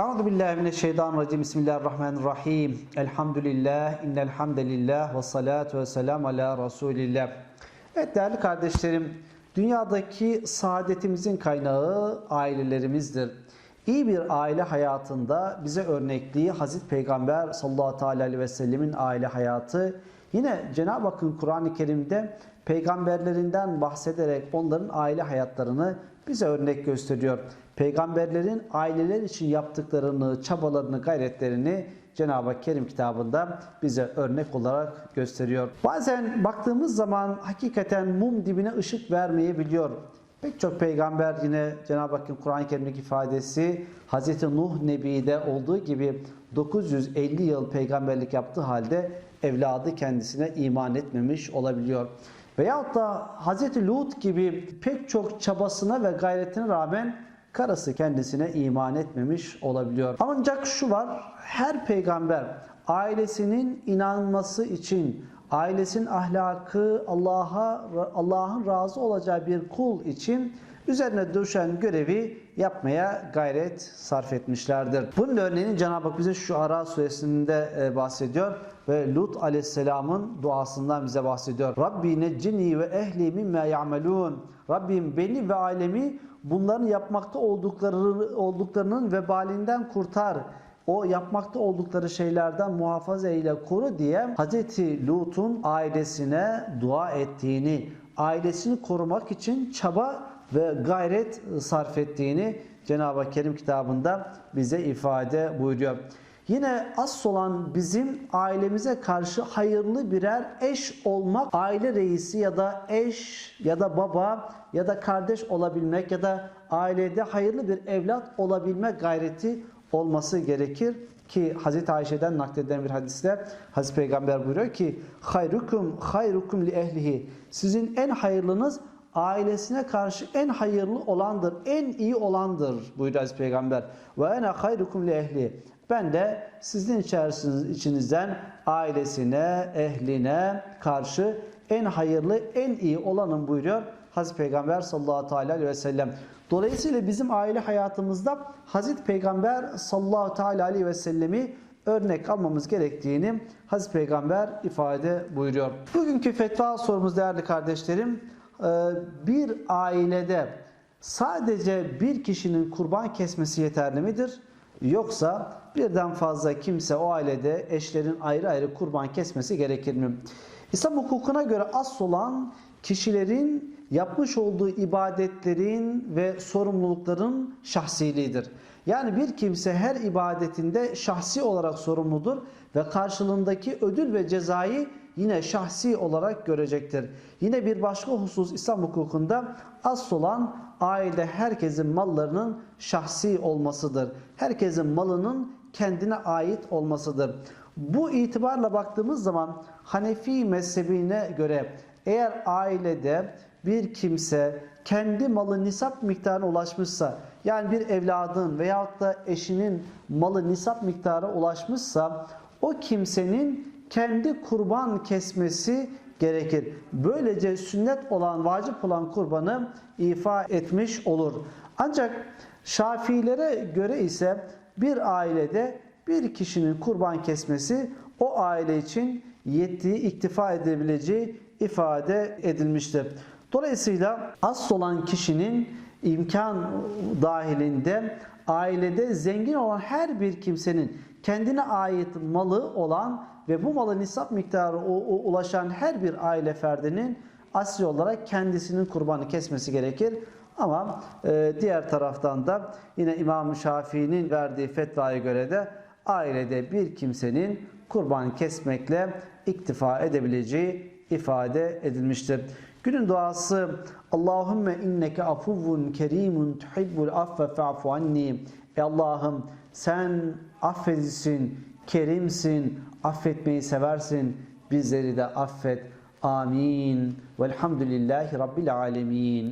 Euzu billahi mineşşeytanirracim. Bismillahirrahmanirrahim. Elhamdülillah, innel hamdelillah ve salatu ve selam ala Resulillah. Evet değerli kardeşlerim, dünyadaki saadetimizin kaynağı ailelerimizdir. İyi bir aile hayatında bize örnekliği Hazreti Peygamber sallallahu aleyhi ve sellemin aile hayatı. Yine Cenab-ı Hakk'ın Kur'an-ı Kerim'de peygamberlerinden bahsederek onların aile hayatlarını bize örnek gösteriyor. Peygamberlerin aileler için yaptıklarını, çabalarını, gayretlerini Cenab-ı Kerim kitabında bize örnek olarak gösteriyor. Bazen baktığımız zaman hakikaten mum dibine ışık vermeyebiliyor. Pek çok peygamber yine Cenab-ı Hakk'ın Kur'an-ı Kerim'deki ifadesi Hz. Nuh Nebi'de olduğu gibi 950 yıl peygamberlik yaptığı halde evladı kendisine iman etmemiş olabiliyor. Veyahut da Hz. Lut gibi pek çok çabasına ve gayretine rağmen karısı kendisine iman etmemiş olabiliyor. Ancak şu var, her peygamber ailesinin inanması için, ailesinin ahlakı Allah'a Allah'ın razı olacağı bir kul için üzerine düşen görevi yapmaya gayret sarf etmişlerdir. Bunun örneğini Cenab-ı Hak bize şu Ara suresinde e, bahsediyor ve Lut aleyhisselamın duasından bize bahsediyor. Rabbi neccini ve ehli mimme ya'melun. Rabbim beni ve ailemi bunların yapmakta oldukları olduklarının vebalinden kurtar. O yapmakta oldukları şeylerden muhafaza eyle koru diye Hz. Lut'un ailesine dua ettiğini, ailesini korumak için çaba ve gayret sarf ettiğini Cenab-ı Kerim kitabında bize ifade buyuruyor. Yine asıl olan bizim ailemize karşı hayırlı birer eş olmak, aile reisi ya da eş ya da baba ya da kardeş olabilmek ya da ailede hayırlı bir evlat olabilmek gayreti olması gerekir ki Hazreti Ayşe'den nakledilen bir hadiste Hazreti Peygamber buyuruyor ki hayrukum hayrukum li ehlihi sizin en hayırlınız ailesine karşı en hayırlı olandır, en iyi olandır buyuruyor Hazreti Peygamber. Ve ene hayrukum li ehli. Ben de sizin içinizden ailesine, ehline karşı en hayırlı, en iyi olanım buyuruyor Hazreti Peygamber sallallahu aleyhi ve sellem. Dolayısıyla bizim aile hayatımızda Hazreti Peygamber sallallahu aleyhi ve sellemi örnek almamız gerektiğini Hazreti Peygamber ifade buyuruyor. Bugünkü fetva sorumuz değerli kardeşlerim, bir ailede sadece bir kişinin kurban kesmesi yeterli midir? Yoksa birden fazla kimse o ailede eşlerin ayrı ayrı kurban kesmesi gerekir mi? İslam hukukuna göre asıl olan kişilerin yapmış olduğu ibadetlerin ve sorumlulukların şahsiliğidir. Yani bir kimse her ibadetinde şahsi olarak sorumludur ve karşılığındaki ödül ve cezayı yine şahsi olarak görecektir. Yine bir başka husus İslam hukukunda asıl olan aile herkesin mallarının şahsi olmasıdır. Herkesin malının kendine ait olmasıdır. Bu itibarla baktığımız zaman Hanefi mezhebine göre eğer ailede bir kimse kendi malı nisap miktarına ulaşmışsa yani bir evladın veyahut da eşinin malı nisap miktara ulaşmışsa o kimsenin kendi kurban kesmesi gerekir. Böylece sünnet olan, vacip olan kurbanı ifa etmiş olur. Ancak Şafilere göre ise bir ailede bir kişinin kurban kesmesi o aile için yettiği, iktifa edebileceği ifade edilmiştir. Dolayısıyla asıl olan kişinin imkan dahilinde ailede zengin olan her bir kimsenin kendine ait malı olan ve bu malı nisap miktarı ulaşan her bir aile ferdinin asli olarak kendisinin kurbanı kesmesi gerekir. Ama e, diğer taraftan da yine İmam Şafii'nin verdiği fetvaya göre de ailede bir kimsenin kurban kesmekle iktifa edebileceği ifade edilmiştir. Günün duası Allahümme inneke afuvun kerimun tuhibbul affe fa'fu anni. Ey Allah'ım sen affedicisin, kerimsin, affetmeyi seversin. Bizleri de affet. Amin. Velhamdülillahi Rabbil alemin.